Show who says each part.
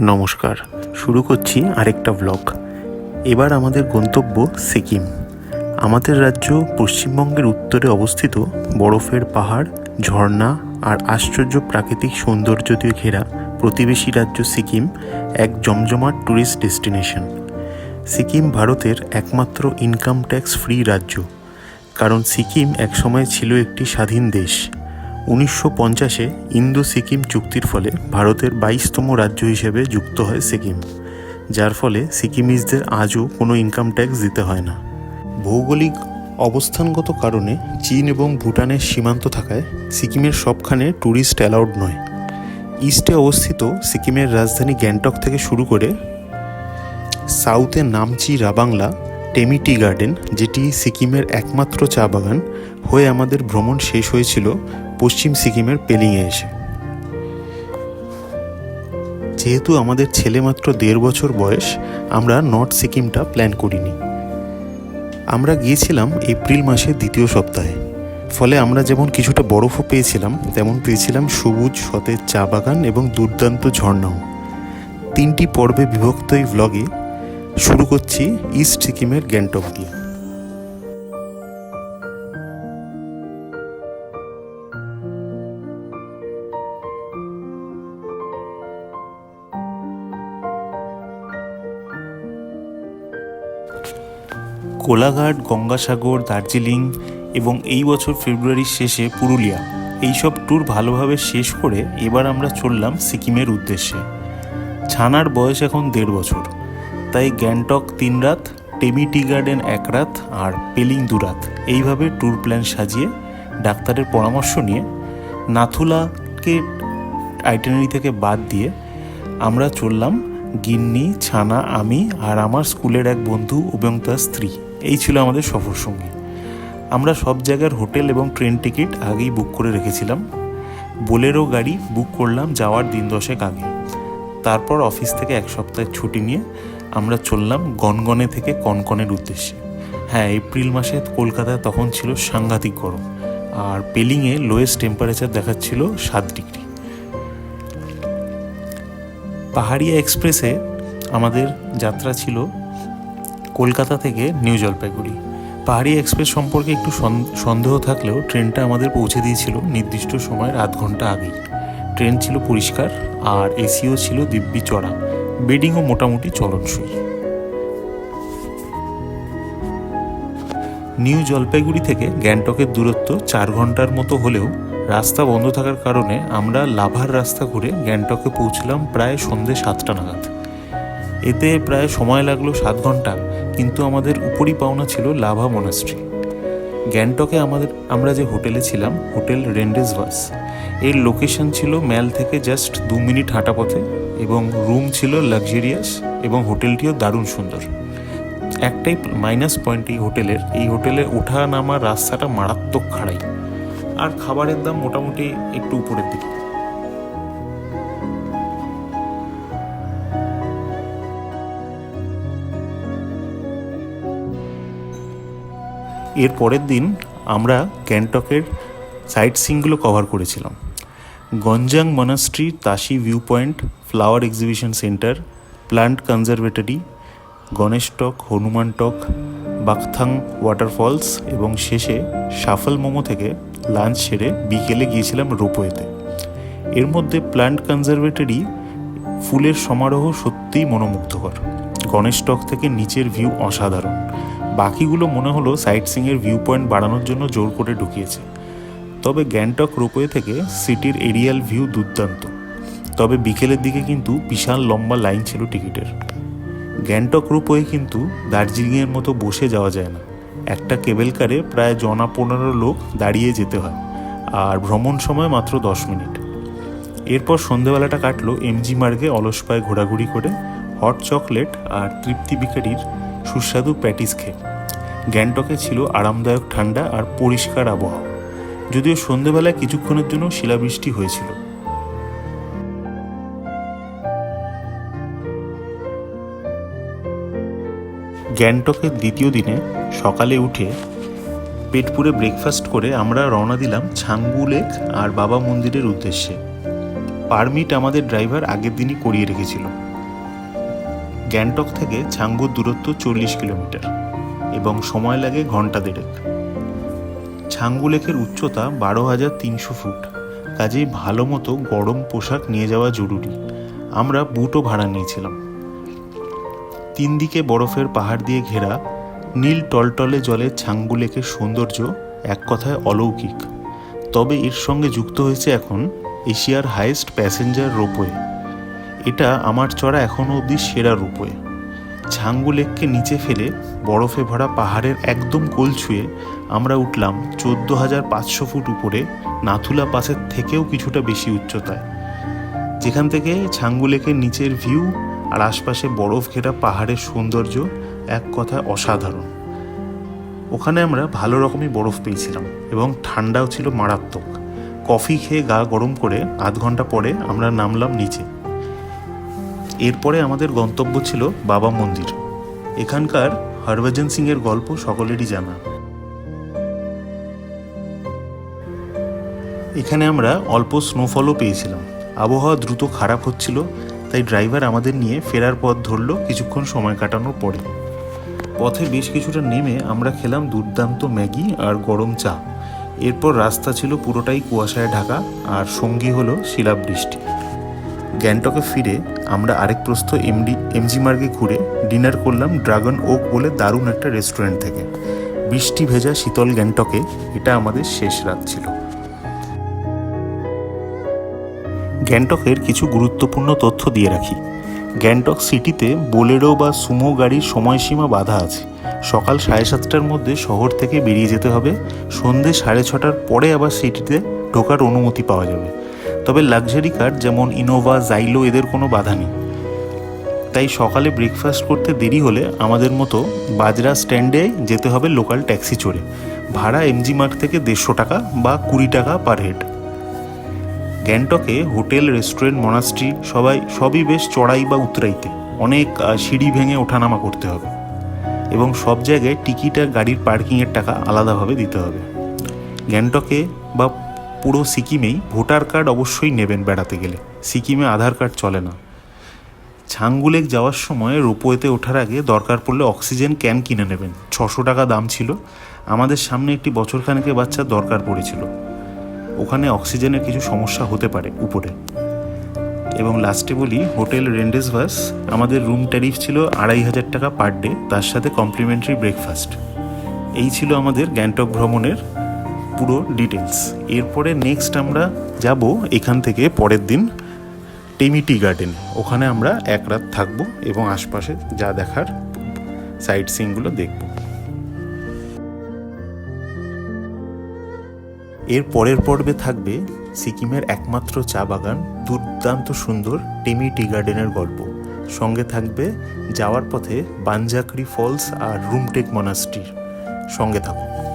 Speaker 1: নমস্কার। শুরু করছি আরেকটা ব্লগ এবার আমাদের গন্তব্য সিকিম। আমাদের রাজ্য পশ্চিমবঙ্গের উত্তরে অবস্থিত বরফের পাহাড়, ঝর্ণা আর আশ্চর্য প্রাকৃতিক সৌন্দর্য দিয়ে ঘেরা প্রতিবেশী রাজ্য সিকিম এক জমজমাট ট্যুরিস্ট ডেস্টিনেশন সিকিম ভারতের একমাত্র ইনকাম ট্যাক্স ফ্রি রাজ্য। কারণ সিকিম একসময় ছিল একটি স্বাধীন দেশ। উনিশশো পঞ্চাশে ইন্দো সিকিম চুক্তির ফলে ভারতের বাইশতম রাজ্য হিসেবে যুক্ত হয় সিকিম, যার ফলে সিকিমিজদের আজও কোনো ইনকাম ট্যাক্স দিতে হয় না। ভৌগোলিক অবস্থানগত কারণে চীন এবং ভুটানের সীমান্ত থাকায় সিকিমের সবখানে ট্যুরিস্ট অ্যালাউড নয়। ইস্টে অবস্থিত সিকিমের রাজধানী গ্যাংটক থেকে শুরু করে সাউথে নামচি রাবাংলা টেমি টি গার্ডেন, যেটি সিকিমের একমাত্র চা বাগান, হয়ে আমাদের ভ্রমণ শেষ হয়েছিল পশ্চিম সিকিমের পেলিংয়ে এসে। যেহেতু আমাদের ছেলে মাত্র দেড় বছর বয়স, আমরা নর্থ সিকিমটা প্ল্যান করিনি। আমরা গিয়েছিলাম এপ্রিল মাসের দ্বিতীয় সপ্তাহে। ফলে আমরা যেমন কিছুটা বরফও পেয়েছিলাম, তেমন পেয়েছিলাম সবুজ, সতেজ চা বাগান এবং দুর্দান্ত ঝর্ণাও। তিনটি পর্বে বিভক্ত এই ভ্লগে শুরু করছি ইস্ট সিকিমের গ্যাংটক দিয়ে। কোলাঘাট, গঙ্গাসাগর, দার্জিলিং এবং এই বছর ফেব্রুয়ারির শেষে পুরুলিয়া। এইসব ট্যুর ভালোভাবে শেষ করে এবার আমরা চললাম সিকিমের উদ্দেশ্যে। ছানার বয়স এখন দেড় বছর। তাই গ্যাংটক তিন রাত, টেমি টি গার্ডেন এক রাত আর পেলিং দু রাত। এইভাবে ট্যুর প্ল্যান সাজিয়ে ডাক্তারের পরামর্শ নিয়ে নাথুলাকে আইটেনারি থেকে বাদ দিয়ে আমরা চললাম গিন্নি, ছানা, আমি আর আমার স্কুলের এক বন্ধু এবং তার স্ত্রী। এই ছিল আমাদের সফর সঙ্গী। আমরা সব জায়গার হোটেল এবং ট্রেন টিকিট আগেই বুক করে রেখেছিলাম। বোলেরো গাড়ি বুক করলাম যাওয়ার দিন দশেক আগে। তারপর অফিস থেকে এক সপ্তাহের ছুটি নিয়ে আমরা চললাম গনগনে থেকে কনকনের উদ্দেশ্যে। হ্যাঁ এপ্রিল মাসে কলকাতায় তখন ছিল সাংঘাতিক গরম। আর পেলিংয়ে লোয়েস্ট টেম্পারেচার দেখাচ্ছিল সাত ডিগ্রি। পাহাড়িয়া এক্সপ্রেসে আমাদের যাত্রা ছিল কলকাতা থেকে নিউ জলপাইগুড়ি। পাহাড়ি এক্সপ্রেস সম্পর্কে একটু সন- সন্দেহ থাকলেও ট্রেনটা আমাদের পৌঁছে দিয়েছিল নির্দিষ্ট সময়ের আধ ঘণ্টা আগেই। ট্রেন ছিল পরিষ্কার আর এসিও ছিল দিব্যি চড়া। বেডিংও মোটামুটি চলনসই। নিউ জলপাইগুড়ি থেকে গ্যাংটকের দূরত্ব চার ঘণ্টার মতো হলেও রাস্তা বন্ধ থাকার কারণে আমরা লাভার রাস্তা ঘুরে গ্যাংটকে পৌঁছলাম প্রায় সন্ধে সাতটা নাগাদ। এতে প্রায় সময় লাগল সাত ঘণ্টা, কিন্তু আমাদের উপরই পাওনা ছিল লাভা মোনাস্ট্রি। গ্যাংটকে আমাদের, আমরা যে হোটেলে ছিলাম, হোটেল রেন্ডেস ভাস এর লোকেশন ছিল ম্যাল থেকে জাস্ট দু মিনিট হাঁটা পথে, এবং রুম ছিল লাক্সারিয়াস এবং হোটেলটিও দারুণ সুন্দর। একটাই মাইনাস পয়েন্ট এই হোটেলের, এই হোটেলে ওঠা নামার রাস্তাটা মারাত্মক খাড়াই। আর খাবারের দাম মোটামুটি একটু উপরের দিকে। এর পরের দিন আমরা গ্যাংটকের সাইট সিনগুলো কভার করেছিলাম। Gonjang monastery Tashi view point flower exhibition centre, plant conservatory, Ganesh Tok, Hanuman Tok Bakthang waterfalls এবং শেষে সাফল মোমো থেকে লাঞ্চ সেরে বিকেলে গিয়েছিলাম রোপওয়েতে। এর মধ্যে প্লান্ট কনজারভেটরি ফুলের সমারোহ সত্যিই মনোমুগ্ধকর। গণেশ টক থেকে নিচের ভিউ অসাধারণ। বাকিগুলো মনে হলো সাইট সিংয়ের ভিউ পয়েন্ট বাড়ানোর জন্য জোর করে ঢুকিয়েছে। তবে গ্যাংটক রোপওয়ে থেকে সিটির এরিয়াল ভিউ দুর্দান্ত। তবে বিকেলের দিকে কিন্তু বিশাল লম্বা লাইন ছিল টিকিটের। গ্যাংটক রোপওয়ে কিন্তু দার্জিলিংয়ের মতো বসে যাওয়া যায় না। একটা কেবেল কারে প্রায় জনা পনেরো লোক দাঁড়িয়ে যেতে হয়, আর ভ্রমণ সময় মাত্র দশ মিনিট। এরপর সন্ধেবেলাটা কাটলো এমজি মার্গে অলস পায়ে ঘোরাঘুরি করে হট চকলেট আর তৃপ্তি বিকারির সুস্বাদু প্যাটিস খেয়ে। গ্যাংটকে ছিল আরামদায়ক ঠান্ডা আর পরিষ্কার আবহাওয়া। যদিও সন্ধেবেলায় কিছুক্ষণের জন্য শিলাবৃষ্টি হয়েছিল। গ্যাংটকের দ্বিতীয় দিনে সকালে উঠে পেট পুরে ব্রেকফাস্ট করে আমরা রওনা দিলাম ছাংবু লেক আর বাবা মন্দিরের উদ্দেশ্যে। পারমিট আমাদের ড্রাইভার আগের দিনই করিয়ে রেখেছিল। গ্যাংটক থেকে ছাঙ্গুর দূরত্ব চল্লিশ কিলোমিটার এবং সময় লাগে ঘণ্টা দেড়েক। ছাঙ্গু লেকের উচ্চতা বারো হাজার তিনশো ফুট, কাজেই ভালো মতো গরম পোশাক নিয়ে যাওয়া জরুরি। আমরা বুটও ভাড়া নিয়েছিলাম। তিন দিকে বরফের পাহাড় দিয়ে ঘেরা নীল টলটলে জলের ছাঙ্গু লেকের সৌন্দর্য এক কথায় অলৌকিক। তবে এর সঙ্গে যুক্ত হয়েছে এখন এশিয়ার হাইয়েস্ট প্যাসেঞ্জার রোপওয়ে। এটা আমার চড়া এখনও অবধি সেরা রোপওয়ে ছাঙ্গু লেককে নিচে ফেলে বরফে ভরা পাহাড়ের একদম কোল ছুঁয়ে আমরা উঠলাম চোদ্দ হাজার পাঁচশো ফুট উপরে নাথুলা পাসের থেকেও কিছুটা বেশি উচ্চতায়। যেখান থেকে ছাঙ্গু লেকের নিচের ভিউ আর আশপাশে বরফ ঘেরা পাহাড়ের সৌন্দর্য এক কথায় অসাধারণ। ওখানে আমরা ভালো রকমই বরফ পেয়েছিলাম এবং ঠান্ডাও ছিল মারাত্মক। কফি খেয়ে গা গরম করে আধ ঘণ্টা পরে আমরা নামলাম নিচে। এরপরে আমাদের গন্তব্য ছিল বাবা মন্দির। এখানকার হরভজন সিং এর গল্প সকলেরই জানা। এখানে আমরা অল্প স্নোফলও পেয়েছিলাম। আবহাওয়া দ্রুত খারাপ হচ্ছিল, তাই ড্রাইভার আমাদের নিয়ে ফেরার পথ ধরলো কিছুক্ষণ সময় কাটানোর পরে। পথে বেশ কিছুটা নেমে আমরা খেলাম দুর্দান্ত ম্যাগি আর গরম চা। এরপর রাস্তা ছিল পুরোটাই কুয়াশায় ঢাকা, আর সঙ্গী হলো শিলাবৃষ্টি। গ্যাংটকে ফিরে আমরা আরেক প্রস্থ এমডি, এমজি মার্গে ঘুরে ডিনার করলাম ড্রাগন ওক বলে দারুণ একটা রেস্টুরেন্ট থেকে। বৃষ্টি ভেজা শীতল গ্যাংটকে এটা আমাদের শেষ রাত ছিল। গ্যাংটকের কিছু গুরুত্বপূর্ণ তথ্য দিয়ে রাখি। গ্যাংটক সিটিতে বোলেরো বা সুমো গাড়ির সময়সীমা বাধা আছে। সকাল সাড়ে সাতটার মধ্যে শহর থেকে বেরিয়ে যেতে হবে। সন্ধে সাড়ে ছটার পরে আবার সিটিতে ঢোকার অনুমতি পাওয়া যাবে। তবে লাক্সারি কার যেমন ইনোভা জাইলো এদের কোনো বাধা নেই। তাই সকালে ব্রেকফাস্ট করতে দেরি হলে আমাদের মতো বাজরা স্ট্যান্ডে যেতে হবে লোকাল ট্যাক্সি চড়ে। ভাড়া এমজি মার্গ থেকে দেড়শো টাকা বা কুড়ি টাকা পার হেড গ্যাংটকে হোটেল রেস্টুরেন্ট মনাস্ট্রি সবাই, সবই বেশ চড়াই বা উতরাইতে। অনেক সিঁড়ি ভেঙে ওঠানামা করতে হবে। এবং সব জায়গায় টিকিট আর গাড়ির পার্কিংয়ের টাকা আলাদাভাবে দিতে হবে। গ্যাংটকে বা পুরো সিকিমেই ভোটার কার্ড অবশ্যই নেবেন বেড়াতে গেলে। সিকিমে আধার কার্ড চলে না। ছাঙ্গুলেক যাওয়ার সময় রোপওয়েতে ওঠার আগে দরকার পড়লে অক্সিজেন ক্যান কিনে নেবেন। ছশো টাকা দাম ছিল। আমাদের সামনে একটি বছরখানেকের বাচ্চার দরকার পড়েছিল। ওখানে অক্সিজেনের কিছু সমস্যা হতে পারে উপরে। এবং লাস্টে বলি, হোটেল রেন্ডেসভাস, আমাদের রুম ট্যারিফ ছিল আড়াই হাজার টাকা পার ডে তার সাথে কমপ্লিমেন্টারি ব্রেকফাস্ট এই ছিল আমাদের গ্যাংটক ভ্রমণের পুরো ডিটেলস এরপরে নেক্সট আমরা যাব এখান থেকে পরের দিন টেমিটি গার্ডেন ওখানে আমরা এক রাত থাকব এবং আশপাশে যা দেখার সাইট সিনগুলো দেখব। এর পরের পর্বে থাকবে সিকিমের একমাত্র চা বাগান, দুর্দান্ত সুন্দর টেমি টি গার্ডেনের গল্প। সঙ্গে থাকবে যাওয়ার পথে বানজাকরি ফলস আর রুমটেক মনাস্ট্রির। সঙ্গে থাকুন।